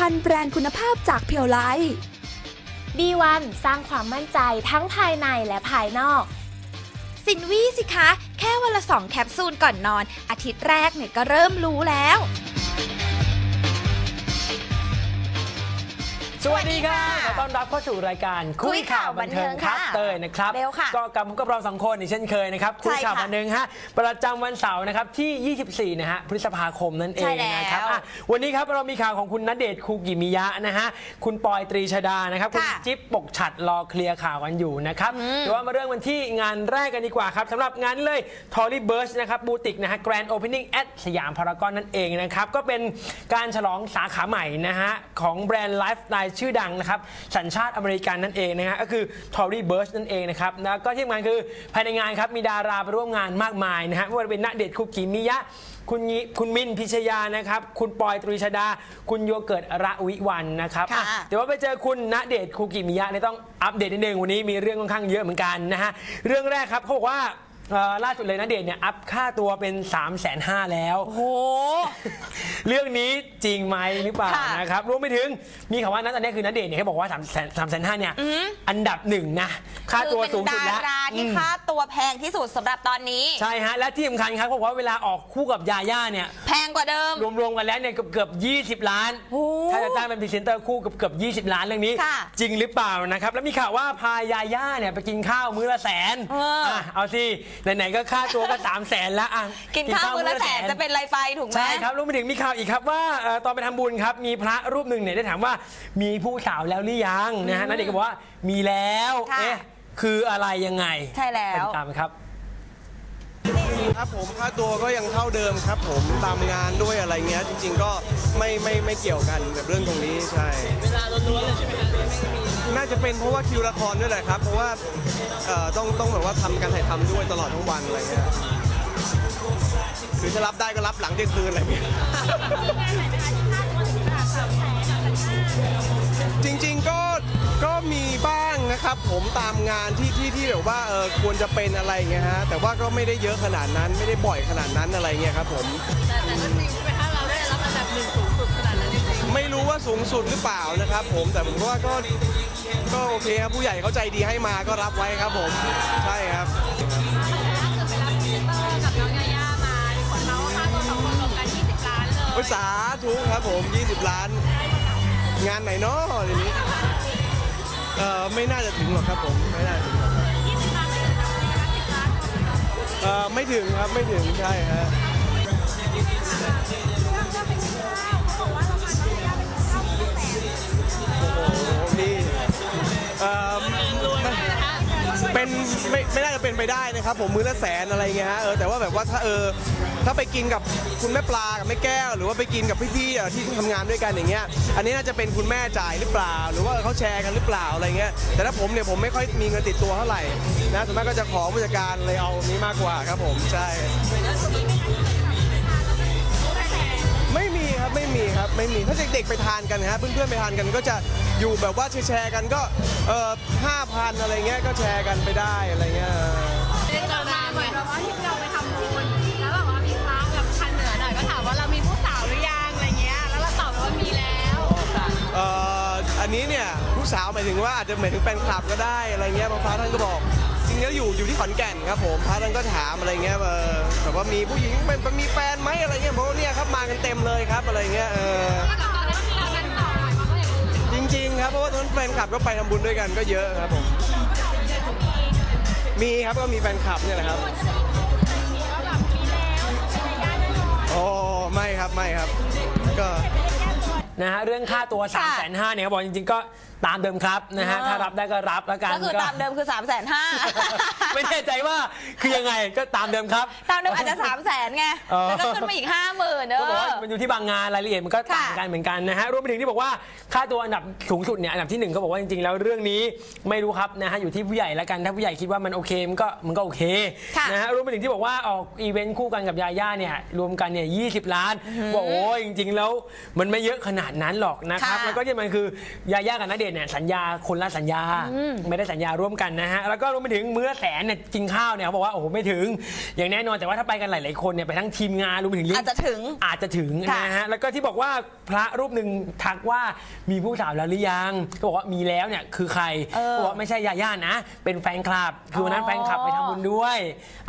โดยผลิตภัณฑ์แบรนด์คุณภาพจากเพียวไล B1 สร้างความมั่นใจทั้งภายในและภายนอก สินวี่สิคะ แค่วันละสองแคปซูลก่อนนอน อาทิตย์แรกเนี่ยก็เริ่มรู้แล้ว สวัสดีค่ะขอต้อนรับเข้าสู่รายการคุยข่าวบันเทิงครับคุยข่าวบันเทิงค่ะเตยนะครับเร็วค่ะก็กลับมาพบกับเราสองคนอีกเช่นเคยนะครับใช่คุยข่าวค่ะบันเทิงฮะประจำวันเสาร์นะครับที่ 24 นะฮะพฤษภาคมนั่นเองใช่แล้วนะครับอะวันนี้ครับเรามีข่าวของคุณณเดชน์คูกิมิยะนะฮะคุณปอยตรีชดานะครับคุณค่ะจิ๊บปกฉัดรอเคลียร์ข่าวกันอยู่นะครับแต่ว่ามาเรื่องกันที่งานแรกกันดีกว่าครับสำหรับงานนี้เลยทอรี่เบิร์สนะครับบูติกนะฮะแกรนด์โอเพนนิ่งแอดสยามพารากอนนั่นเองนะครับก็เป็นการฉลองสาขาใหม่นะฮะของแบรนด์ไลฟ์สไตล์ชื่อดังนะครับสัญชาติอเมริกันนั่นเองนะฮะก็คือ Tory Burch นั่นเองนะครับแล้วก็ที่สำคัญคือภายในงานครับมีดาราไปร่วมงานมากมายนะฮะไม่ว่าจะเป็นณเดชน์คุกิมิยะคุณยิคุณมินพิชยานะครับ คุณปอยตรีชดา คุณโยเกิร์ตระวิวันนะครับค่ะ อะเดี๋ยวว่าไปเจอคุณณเดชน์คุกิมิยะเนี่ยต้องอัปเดตนิดนึงวันนี้มีเรื่องค่อนข้างเยอะเหมือนกันนะฮะ เรื่องแรกครับเขาบอกว่า เอ่อล่าสุดเลยณเดชน์เนี่ยอัพค่าตัวเป็น3 5 0 0 0แล้ว โอ้โห เรื่องนี้จริงไหมหรือเปล่าค่ะนะครับรวมไปถึงมีข่าวว่านั้นตอนนี้คือนัดเดทเนี่ยเขาบอกว่า3ามแสนสามแสนห้าเนี่ยอันดับหนึ่งนะค่าตัวสูงสุดคือเป็นแล้วดาราที่อืมค่าตัวแพงที่สุดสำหรับตอนนี้ ใช่ฮะและที่สำคัญครับเขาบอกว่าเวลาออกคู่กับยาย่าเนี่ยแพงกว่าเดิม รวมๆกันแล้วเนี่ยเกือบเกือบ20 ล้าน โอ้ถ้าจะจ้างเป็นพรีเซนเตอร์คู่เกือบเกือบ20 ล้านเรื่องนี้ ค่ะจริงหรือเปล่านะครับแล้วมีข่าวว่าพายาย่าเนี่ยไปกินข้าวมื้อละแสนเอออะเอาสิไหนๆก็ค่าตัวก็3 0 0แสนแล้วอะกินข้าวมื้อละแสนจะเป็นไรไฟถูกไหมใช่ครับรวมไปถึงมีข่าวอีกครับว่าเอ่อตอนไปทำบุญครับ มีพระรูปหนึ่งเนี่ยได้ถามว่ามีผู้สาวแล้วหรือยังนะฮะนั่นเด็กก็บอกว่ามีแล้วค่ะ เอ๊ะคืออะไรยังไงใช่แล้วไปติดตามครับ ครับผมค่าตัวก็ยังเท่าเดิมครับผมตามงานด้วยอะไรเงี้ยจริง ๆ ก็ไม่ไม่ไม่เกี่ยวกันกับเรื่องตรงนี้ใช่เวลาล้วนๆเลยใช่ไหมน่าจะเป็นเพราะว่าคิวละครด้วยแหละครับ เพราะว่าเอ่อต้องต้องแบบว่าทำการถ่ายทำด้วยตลอดทั้งวันอะไรเงี้ยคือถ้ารับได้ก็รับหลังเที่ยงคืนอะไรเงี้ย ก็ก็มีบ้างนะครับ ผมตามงานที่ที่ที่แบบว่าเออควรจะเป็นอะไรเงี้ยฮะแต่ว่าก็ไม่ได้เยอะขนาดนั้นไม่ได้บ่อยขนาดนั้นอะไรเงี้ยครับผมไม่รู้ว่าสูงสุดหรือเปล่านะครับ ผมแต่ผมว่าก็ก็โอเคครับผู้ใหญ่เขาใจดีให้มาก็รับไว้ครับผมใช่ครับโอ้ยสาธุครับผม 20 ล้าน งานไหนเนาะทีนี้ เออไม่น่าจะถึงหรอกครับผมไม่น่าถึงหรอกเออไม่ถึงครับไม่ถึงใช่ฮะ โอ้โหพี่เอ่อเป็นไม่ไม่น่าจะเป็นไปได้นะครับผมมือละแสนอะไรเงี้ยฮะเออแต่ว่าแบบว่าถ้าเออ ถ้าไปกินกับคุณแม่ปลากับแม่แก้ว หรือว่าไปกินกับพี่ๆที่ทำงานด้วยกันอย่างเงี้ยอันนี้น่าจะเป็นคุณแม่จ่ายหรือเปล่า หรือว่าเขาแชร์กันหรือเปล่าอะไรเงี้ยแต่ถ้าผมเนี่ยผมไม่ค่อยมีเงินติดตัวเท่าไหร่นะส่วนมากก็จะขอผู้จัดการเลยเอานี้มากกว่าครับผมใช่ไม่มีครับไม่มีครับไม่มีถ้าเด็กๆไปทานกันครับเพื่อนๆไปทานกันก็จะอยู่แบบว่าแชร์กันก็เออห้าพันอะไรเงี้ยก็แชร์กันไปได้อะไรเงี้ย นนี้เนี่ยผู้สาวหมายถึงว่าอาจจะหมายถึงแฟนคลับก็ได้อะไรเงี้ยพระท่านก็บอกจริงๆแล้วอยู่อยู่ที่ขอนแก่นครับผมพระท่านก็ถามอะไรเงี้ยเออแบบว่ามีผู้หญิงเป็นมีแฟนไหมอะไรเงี้ยบอกว่าเนี่ยครับมากันเต็มเลยครับอะไรเงี้ยเออจริงๆครับเพราะว่าตอนนั้นแฟนคลับก็ไปทำบุญด้วยกันก็เยอะครับผมมีครับก็มีแฟนคลับเนี่ยแหละครับโอ้ไม่ครับไม่ครับ ก็ นะฮะเรื่องค่าตัว3 5 0 0 0 0เนี่ยเขาบอกจริงๆก็ ตามเดิมครับนะฮะอ่าถ้ารับได้ก็รับแล้วกันก็คือตามเดิมคือ3ามแสนห้าไม่แน่ใจว่าคือยังไงก็ตามเดิมครับ ตามเดิมอาจจะ3ามแสนไงเออแล้วก็ขึ้นมาอีกห้าหมื่นเนก็บอกว่าอะมันอยู่ที่บางงานรายละเอียดมันก็ต่างกันเหมือนกันนะฮะรวมไปถึงที่บอกว่าค่าตัวอันดับสูงสุดเนี่ยอันดับที่หนึ่งเขาบอกว่าจริงๆแล้วเรื่องนี้ไม่รู้ครับนะฮะอยู่ที่ผู้ใหญ่แล้วกันถ้าผู้ใหญ่คิดว่ามันโอเคมันก็มันก็โอเคค่ะนะฮะรวมไปถึงที่บอกว่าออกอีเวนต์คู่กันกับยาย่าเนี่ยรวมกันเนี่ยยีล้านบอกโอ้ยจริงๆแล้วมันไม่เยอะขนาดนั้นหรอกนะครับค่ะแล้วก็ที่มันคือยาย่ากับณเดชน์ศเนี่ยสัญญาคนละสัญญาไม่ได้สัญญาร่วมกันนะฮะแล้วก็รวมไปถึงมื้อละแสนเนี่ยกินข้าวเนี่ยเขาบอกว่าโอ้โหไม่ถึง อย่างแน่นอนแต่ว่าถ้าไปกันหลายๆคนเนี่ยไปทั้งทีมงานรวมไปถึงเลี้ยงอาจจะถึงอาจจะถึงค่ะนะฮะแล้วก็ที่บอกว่าพระรูปหนึ่งทักว่ามีผู้สาวแล้วหรือยังก็บอกว่ามีแล้วเนี่ยคือใครเออก็บอกว่าไม่ใช่ยาย่านะ เป็นแฟนคลับคือวันนั้นอ๋อแฟนคลับไปทำบุญด้วย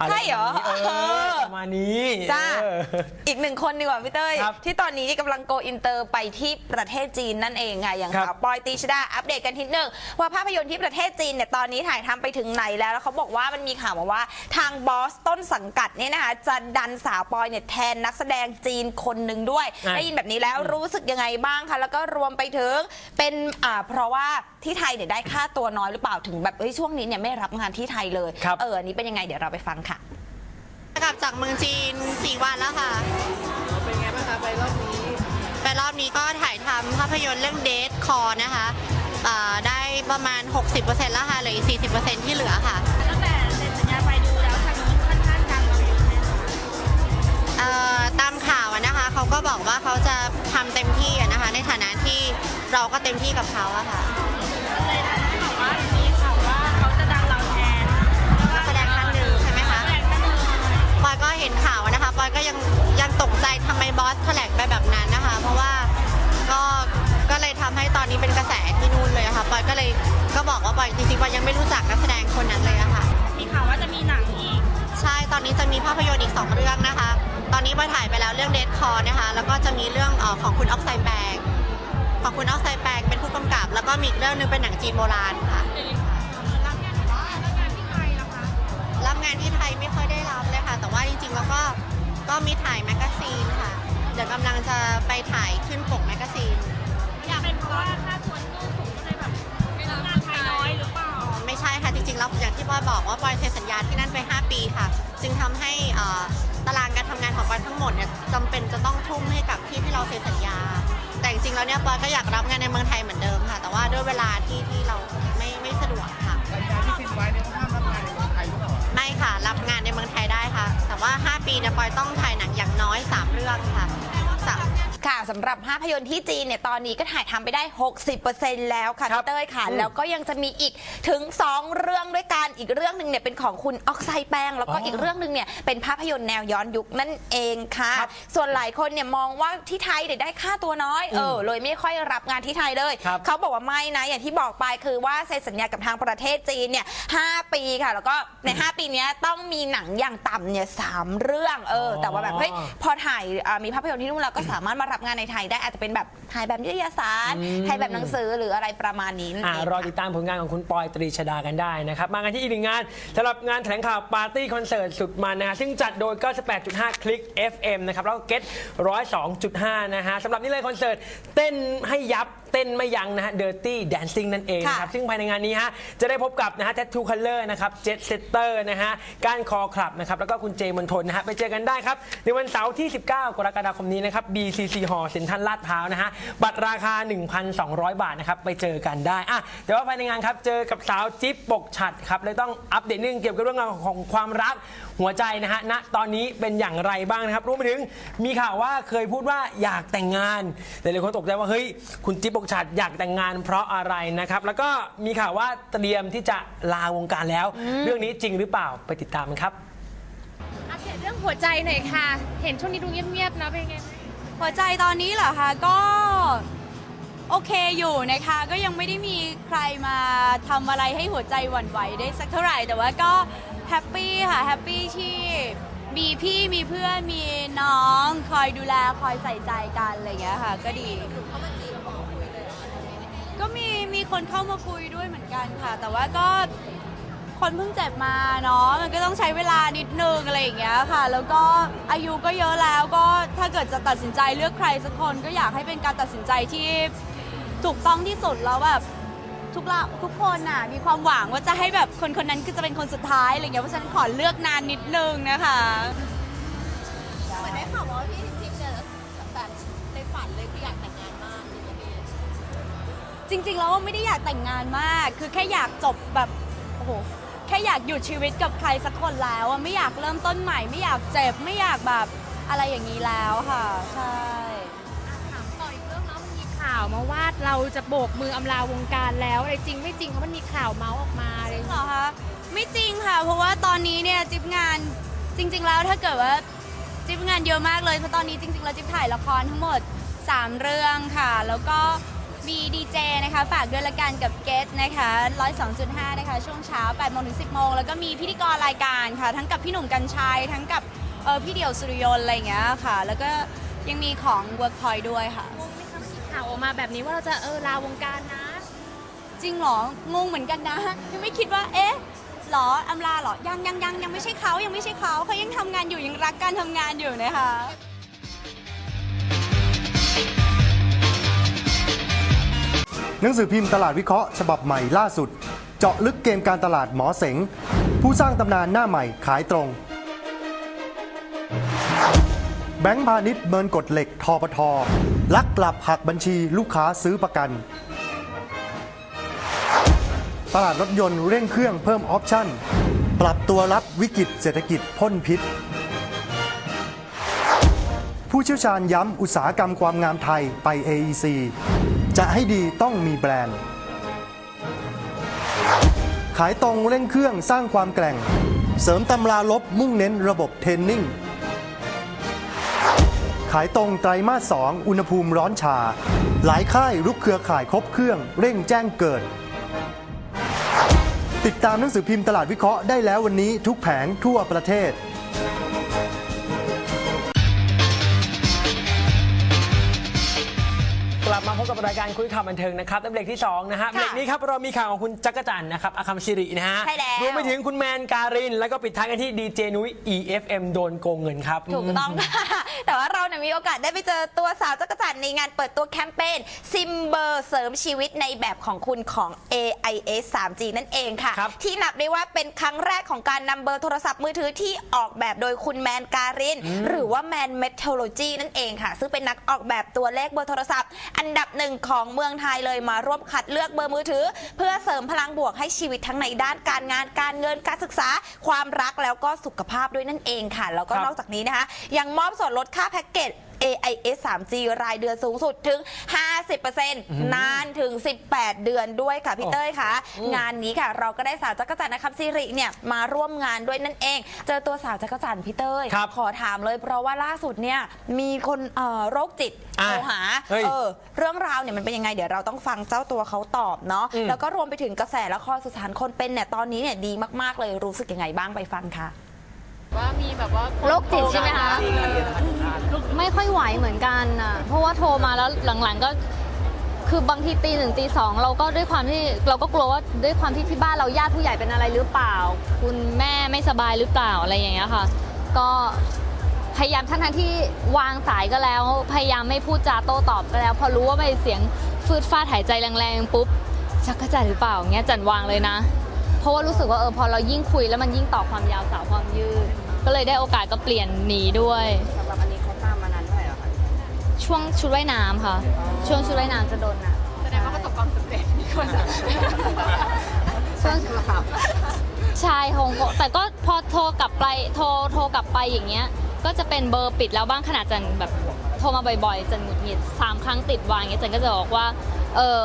ะไใช่เหรอแบบนี้เอเอออประมาณนี้จ้าเอออีกหนึ่งคนดีกว่าพี่เต้ยครับที่ตอนนี้กำลังโกอินเตอร์ไปที่ประเทศจีนนั่นเองค่ะอย่างครับสาวปอยตีชดาอัปเดตกันทีหนึ่งว่าภาพยนตร์ที่ประเทศจีนเนี่ยตอนนี้ถ่ายทำไปถึงไหนแล้วแล้วเขาบอกว่ามันมีข่าวมาว่าทางบอสต้นสังกัดเนี่ยนะคะจะดันสาวปอยเนี่ยแทนนักแสดงจีนคนหนึ่งด้วยอะได้ยินแบบนี้แล้วรู้สึกยังไงบ้างคะแล้วก็รวมไปถึงเป็นอ่าเพราะว่าที่ไทยเนี่ยได้ค่าตัวน้อยหรือเปล่าถึงแบบเฮ้ยช่วงนี้เนี่ยไม่รับงานที่ไทยเลยครับเอออันนี้เป็นยังไงเดี๋ยวเราไปฟังค่ะกลับจากเมืองจีน 4 วันแล้วค่ะ เป็นไงบ้างคะไปรอบนี้ ไปรอบนี้ก็ถ่ายทำภาพยนตร์เรื่องเดทคอนะคะอ่า ได้ประมาณ 60%แล้วค่ะเหลืออีก 40%ที่เหลือค่ะตั้งแต่เซ็นสัญญาไปดูแล้วทางนู้นค่อนข้างดังเราอยู่ไหมคะเอ่อตามข่าวอะนะคะเขาก็บอกว่าเขาจะทำเต็มที่อะนะคะ ในฐานะที่เราก็เต็มที่กับเขาอะค่ะเลยนะที่บอกว่ามีข่าวว่าเขาจะดังเราแทนนักแสดงท่านหนึ่งใช่ไหมคะแสดงท่านหนึ่งปอยก็เห็นข่าวอะนะคะปอยก็ยังยังตกใจทำไมบอสแถลงไปแบบนั้นนะคะ เพราะว่าก็ก็ เลยทำให้ตอนนี้เป็นกระแสที่นู่นเลยอะค่ะปอยก็เลยก็บอกว่าปอยจริงๆปอยยังไม่รู้จักนักแสดงคนนั้นเลยอะค่ะ มีข่าวว่าจะมีหนังอีก ใช่ตอนนี้จะมีภาพยนตร์อีก 2 เรื่องนะคะ ตอนนี้ปอยถ่ายไปแล้วเรื่องเดทคอนะคะ แล้วก็จะมีเรื่องเออของคุณออกไซแบงของคุณออกไซแบงเป็นผู้กำกับ แล้วก็มีอีกเรื่องหนึงเป็นหนังจีนโบราณค่ะรับงานที่รับงานที่ไทยเหรอคะรับงานที่ไทยไม่ค่อยได้รับเลยค่ะ แต่ว่าจริงๆแล้วก็ก็มีถ่ายแมกกาซีนค่ะ เดี๋ยวกำลังจะไปถ่ายขึ้นปกแมกกาซีน อยากเป็นเพราะว่าค่าตัวที่นู่นสูงก็เลยแบบไม่รับงานไทยน้อยหรือเปล่า ไม่ใช่ค่ะ จริงๆแล้วอย่างที่ปอยบอกว่าปอยเซ็นสัญญาที่นั่นไป 5 ปีค่ะ จึงทำให้เอ่อตารางการทำงานของปอยทั้งหมดเนี่ยจำเป็นจะต้องทุ่มให้กับที่ที่เราเซ็นสัญญา แต่จริงๆแล้วเนี่ยปอยก็อยากรับงานในเมืองไทยเหมือนเดิมค่ะ แต่ว่าด้วยเวลาที่ที่เราไม่ไม่สะดวกค่ะไม่ค่ะ รับงานในเมืองไทยได้ค่ะ แต่ว่า 5 ปีเนี่ยปอยต้องถ่ายหนังอย่างน้อย 3 เรื่องค่ะสาม ค่ะสำหรับภาพยนตร์ที่จีนเนี่ยตอนนี้ก็ถ่ายทำไปได้ 60%แล้วค่ะครับพี่เต้ยค่ะอืมแล้วก็ยังจะมีอีกถึง 2 เรื่องด้วยกันอีกเรื่องหนึ่งเนี่ยเป็นของคุณออกไซแป้งแล้วก็อ๋ออีอีกเรื่องหนึ่งเนี่ยเป็นภาพยนตร์แนวย้อนยุคนั่นเองค่ะครับส่วนหลายคนเนี่ยมองว่าที่ไทยเนี่ยได้ค่าตัวน้อยเออเลยไม่ค่อยรับงานที่ไทยเลยครับเขาบอกว่าไม่นะอย่างที่บอกไปคือว่าเซ็นสัญญากับทางประเทศจีนเนี่ยห้าปีค่ะ แล้วก็ใน 5 ปีเนี้ยต้องมีหนังอย่างต่ำเนี่ยสามเรื่องเออแต่ว่าแบบเฮ้ยพอถ่ายอ่ามีภาพยนตร์ที่นู่นแล้วก็สามารถมารับงานในไทยได้อาจจะเป็นแบบถ่ายแบบนิตยสารอืมถ่ายแบบหนังสือหรืออะไรประมาณนี้นั่นอ่าเองรอค่ะติดตามผลงานของคุณปอยตรีชดากันได้นะครับ มากันที่อีกหนึ่งงานสำหรับงานแถลงข่าวปาร์ตี้คอนเสิร์ตสุดมันนะฮะซึ่งจัดโดย 98.5 คลิก FM นะครับแล้วก็เก็ต102.5 นะฮะสำหรับนี่เลยคอนเสิร์ตเต้นให้ยับ เต้นไม่ยั้งนะฮะ Dirty Dancing นั่นเองนะครับค่ะซึ่งภายในงานนี้ฮะ จะได้พบกับนะฮะ Tattoo Color นะครับ Jet Setter นะฮะก้านคอคลับนะครับ แล้วก็คุณเจมนทนนะฮะ ไปเจอกันได้ครับ ในวันเสาร์ที่ 19 กรกฎาคมนี้นะครับ BCC Hall เซ็นทรัลลาดพร้าวนะฮะ บัตรราคา 1,200 บาทนะครับ ไปเจอกันได้อะแต่ว่าภายในงานครับ เจอกับสาวจิ๊บปกฉัดครับ เลยต้องอัปเดตเรื่องเกี่ยวกับเรื่องราวของความรักหัวใจนะฮะ ณ ตอนนี้เป็นอย่างไรบ้างนะครับ รวมไปถึงมีข่าวว่าเคยพูดว่าอยากแต่งงาน แต่หลายคนตกใจว่าเฮ้ย คุณจิ๊บปกฉัดอยากแต่งงานเพราะอะไรนะครับ แล้วก็มีข่าวว่าเตรียมที่จะลาวงการแล้ว เรื่องนี้จริงหรือเปล่าไปติดตามกันครับอัปเดตเรื่องหัวใจหน่อยค่ะ เห็นช่วงนี้ดูเงียบๆนะเป็นไงบ้างหัวใจตอนนี้เหรอคะก็โอเคอยู่นะคะ ก็ยังไม่ได้มีใครมาทำอะไรให้หัวใจหวั่นไหวได้สักเท่าไหร่ แต่ว่าก็แฮปปี้ค่ะแฮปปี้ที่มีพี่มีเพื่อนมีน้องคอยดูแลคอยใส่ใจกันอะไรอย่างเงี้ยค่ะ ก็ดีก็ มีคนเข้ามาคุยด้วยเหมือนกันค่ะ แต่ว่าก็คนเพิ่งเจ็บมาเนาะมันก็ต้องใช้เวลานิดนึงอะไรอย่างเงี้ยค่ะ แล้วก็อายุก็เยอะแล้วก็ถ้าเกิดจะตัดสินใจเลือกใครสักคนก็อยากให้เป็นการตัดสินใจที่ถูกต้องที่สุดแล้วแบบทุกละทุกคนน่ะมีความหวังว่าจะให้แบบคนคนนั้นคือจะเป็นคนสุดท้ายอะไรอย่างเงี้ยเพราะฉะนั้นขอเลือกนานนิดนึงนะคะ จริง ๆ แล้วว่าไม่ได้อยากแต่งงานมาก คือแค่อยากจบแบบโอ้โหแค่อยากหยุดชีวิตกับใครสักคนแล้วอะไม่อยากเริ่มต้นใหม่ ไม่อยากเจ็บไม่อยากแบบอะไรอย่างนี้แล้วค่ะ ใช่ถามต่ออีกเรื่องเนาะมันมีข่าวมาว่าเราจะโบกมืออำลาวงการแล้วอะไรจริงไม่จริงเพราะมันมีข่าวเมาส์ออกมาอะไรอย่างเหรเงี้ยอคะไม่จริงค่ะ เพราะว่าตอนนี้เนี่ยจิ๊บงานจริง ๆ แล้วถ้าเกิดว่าจิ๊บงานเยอะมากเลยเพราะตอนนี้จริง ๆ แล้วจิ๊บถ่ายละครทั้งหมด 3 เรื่องค่ะ แล้วก็ มีดีเจนะคะฝากด้วยละกันกับเกตนะคะ102.5นะคะช่วงเช้า8โมงถึง10โมงแล้วก็มีพิธีกรรายการค่ะ ทั้งกับพี่หนุ่มกัญชัยทั้งกับเออพี่เดี่ยวสุริยนต์อะไรอย่างเงี้ยค่ะ แล้วก็ยังมีของ Workpoint ด้วยค่ะ งงไหมคะมีข่าวออกมาแบบนี้ว่าเราจะเออลาวงการนะ จริงเหรองงเหมือนกันนะยังไม่คิดว่าเอ๊ะเหรออำลาเหรอยังยังยังยังไม่ใช่เขายังไม่ใช่เขาเขายังทำงานอยู่ยังรักการทำงานอยู่นะคะ หนังสือพิมพ์ตลาดวิเคราะห์ฉบับใหม่ล่าสุด เจาะลึกเกมการตลาดหมอเสง ผู้สร้างตำนานหน้าใหม่ขายตรง แบงก์พาณิชย์เมินกฎเหล็กทปทลักกลับหักบัญชีลูกค้าซื้อประกัน ตลาดรถยนต์เร่งเครื่องเพิ่มออปชั่น ปรับตัวรับวิกฤตเศรษฐกิจพ่นพิษ ผู้เชี่ยวชาญย้ำอุตสาหกรรมความงามไทยไป AEC จะให้ดีต้องมีแบรนด์ ขายตรงเร่งเครื่องสร้างความแกร่ง เสริมตำราลบมุ่งเน้นระบบเทรนนิ่ง ขายตรงไตรมาส2อุณหภูมิร้อนชา หลายค่ายรุกเครือข่ายครบเครื่อง เร่งแจ้งเกิด ติดตามหนังสือพิมพ์ตลาดวิเคราะห์ได้แล้ววันนี้ทุกแผงทั่วประเทศ บมาพบกับรายการคุยข่าวบันเทิงนะครับในเบรกที่2นะฮะเบรกนี้ครับเรามีข่าวของคุณจักรจันทร์นะครับอาคัมซิรินะฮะใช่แล้วรวมไปถึงคุณแมนการิน แล้วก็ปิดท้ายกันที่ดีเจนุ้ย EFM โดนโกงเงินครับ ถูกต้องค่ะแต่ว่าเราเนี่ยมีโอกาสได้ไปเจอตัวสาวจักรจันทร์ในงานเปิดตัวแคมเปญซิมเบอร์เสริมชีวิตในแบบของคุณของ AIS 3G นั่นเองค่ะครับที่นับได้ว่าเป็นครั้งแรกของการนำเบอร์โทรศัพท์มือถือที่ออกแบบโดยคุณแมนการิน หรือว่าแมนเมทโลจีนั่นเองค่ะ ซึ่งเป็นนักออกแบบตัวเลขเบอร์โทรศัพท์อันดับหนึ่งของเมืองไทยเลยมาร่วมคัดเลือกเบอร์มือถือ เพื่อเสริมพลังบวกให้ชีวิตทั้งในด้านการงานการเงินการศึกษา ความรักแล้วก็สุขภาพด้วยนั่นเองค่ะ แล้วก็ครับนอกจากนี้นะคะยังมอบส่วนลดค่าแพ็กเกจ AIS 3G รายเดือนสูงสุดถึง 50%นานถึง 18 เดือนด้วยค่ะพี่เต้ยค่ะงานนี้ค่ะ เราก็ได้สาวจักรจันทร์นะครับซิริเนี่ยมาร่วมงานด้วยนั่นเอง เจอตัวสาวจักรจันทร์พี่เต้ยครับขอถามเลยเพราะว่าล่าสุดเนี่ยมีคนเอ่อโรคจิตอะโทรหาเฮ้ยเออเรื่องราวเนี่ยมันเป็นยังไงเดี๋ยวเราต้องฟังเจ้าตัวเขาตอบเนาะอืม แล้วก็รวมไปถึงกระแสละครสุสานคนเป็นเนี่ยตอนนี้เนี่ยดีมากๆเลยรู้สึกยังไงบ้างไปฟังค่ะ ว่ามีแบบว่าโรคจิตใช่ไหมคะ ไม่ค่อยไหวเหมือนกันอะ เพราะว่าโทรมาแล้วหลังๆก็คือบางทีตีหนึ่งตีสองเราก็ด้วยความที่เราก็กลัวว่าด้วยความที่ที่บ้านเราญาติผู้ใหญ่เป็นอะไรหรือเปล่า คุณแม่ไม่สบายหรือเปล่าอะไรอย่างเงี้ยค่ะ ก็พยายามทั้งๆที่วางสายก็แล้ว พยายามไม่พูดจาโต้ตอบก็แล้ว พอรู้ว่าไปเสียงฟืดฟาดหายใจแรงๆปุ๊บชักกระจายหรือเปล่าเงี้ยจันวางเลยนะ เพราะว่ารู้สึกว่าเออพอเรายิ่งคุยแล้วมันยิ่งต่อความยาวสาวความยืด ก็เลยได้โอกาสก็เปลี่ยนหนีด้วย สำหรับอันนี้เขาตามมานานเท่าไหร่คะช่วงชุดว่ายน้ำค่ะ ช่วงชุดว่ายน้ำจะโดนนะแสดงว่าประสบความสำเร็จมีคนช่วง ใช่คงแต่ก็พอโทรกลับไปโทรโทรกลับไปอย่างเงี้ย ก็จะเป็นเบอร์ปิดแล้วบ้างขนาดจันแบบโทรมาบ่อยๆจันหงุดหงิดสามครั้งติดวางอย่างเงี้ยจันก็จะบอกว่าเออ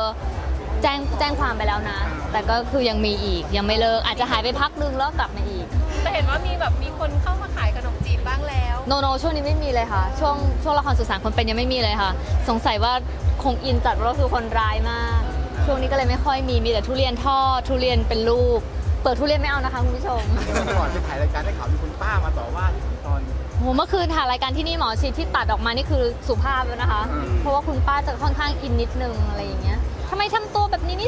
แจ้งแจ้งความไปแล้วนะ แต่ก็คือยังมีอีกยังไม่เลิกอาจจะหายไปพักนึงแล้วกลับมาอีก แต่เห็นว่ามีแบบมีคนเข้ามาขายขนมจีบบ้างแล้ว โนโนช่วงนี้ไม่มีเลยค่ะ ช่วงช่วงละครสุสานคนเป็นยังไม่มีเลยค่ะ สงสัยว่าคงอินจัดว่าคือคนร้ายมาก ช่วงนี้ก็เลยไม่ค่อยมีมีแต่ทุเรียนทอดทุเรียนเป็นลูก เปิดทุเรียนไม่เอานะคะคุณผู้ชม ก่อนไปถ่ายรายการได้ข่าวมีคุณป้ามาต่อว่าที่ถึงตอนโหเมื่อคืนถ่ายรายการที่นี่หมอชิดที่ตัดออกมานี่คือสุภาพแล้วนะคะ อืม เพราะว่าคุณป้าจะค่อนข้างอินนิดนึงอะไรอย่างเงี้ยทำไมทำตัวแบบนี้นิ